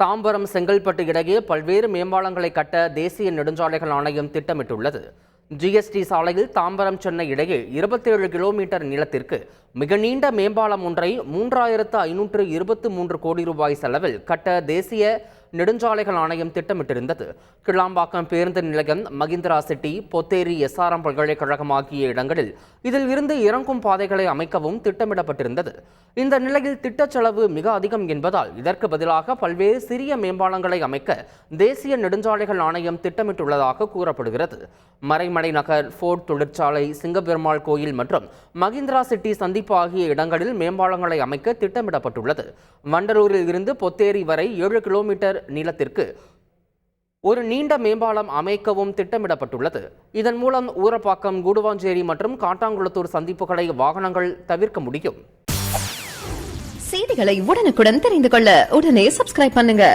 தாம்பரம் செங்கல்பட்டு இடையே பல்வேறு மேம்பாலங்களை கட்ட தேசிய நெடுஞ்சாலைகள் ஆணையம் திட்டமிட்டுள்ளது. ஜிஎஸ்டி சாலையில் தாம்பரம் சென்னை இடையே இருபத்தேழு கிலோமீட்டர் நீளத்திற்கு மிக நீண்ட மேம்பாலம் ஒன்றை மூன்றாயிரத்து ஐநூற்று இருபத்து மூன்று கோடி ரூபாய் செலவில் கட்ட தேசிய நெடுஞ்சாலைகள் ஆணையம் திட்டமிட்டிருந்தது. கிளாம்பாக்கம் பேருந்து நிலையம் மகிந்திரா சிட்டி பொத்தேரி எஸ்ஆர்எம் பல்கலைக்கழகம் ஆகிய இடங்களில் இதில் இருந்து இறங்கும் பாதைகளை அமைக்கவும் திட்டமிடப்பட்டிருந்தது. இந்த நிலையில் திட்டச் செலவு மிக அதிகம் என்பதால் இதற்கு பதிலாக பல்வேறு சிறிய மேம்பாலங்களை அமைக்க தேசிய நெடுஞ்சாலைகள் ஆணையம் திட்டமிட்டுள்ளதாக கூறப்படுகிறது. மறைமலை நகர் ஃபோர்ட் தொழிற்சாலை சிங்கப்பெருமாள் கோயில் மற்றும் மகிந்திரா சிட்டி சந்திப்பு ஆகிய இடங்களில் மேம்பாலங்களை அமைக்க திட்டமிடப்பட்டுள்ளது. வண்டலூரில் இருந்து பொத்தேரி வரை ஏழு கிலோமீட்டர் நீளத்திற்கு ஒரு நீண்ட மேம்பாலம் அமைக்கவும் திட்டமிடப்பட்டுள்ளது. இதன் மூலம் ஊரப்பாக்கம் கூடுவாஞ்சேரி மற்றும் காட்டாங்குளத்தூர் சந்திப்புகளை வாகனங்கள் தவிர்க்க முடியும். செய்திகளை உடனுக்குடன் தெரிந்து கொள்ள உடனே சப்ஸ்கிரைப் பண்ணுங்க.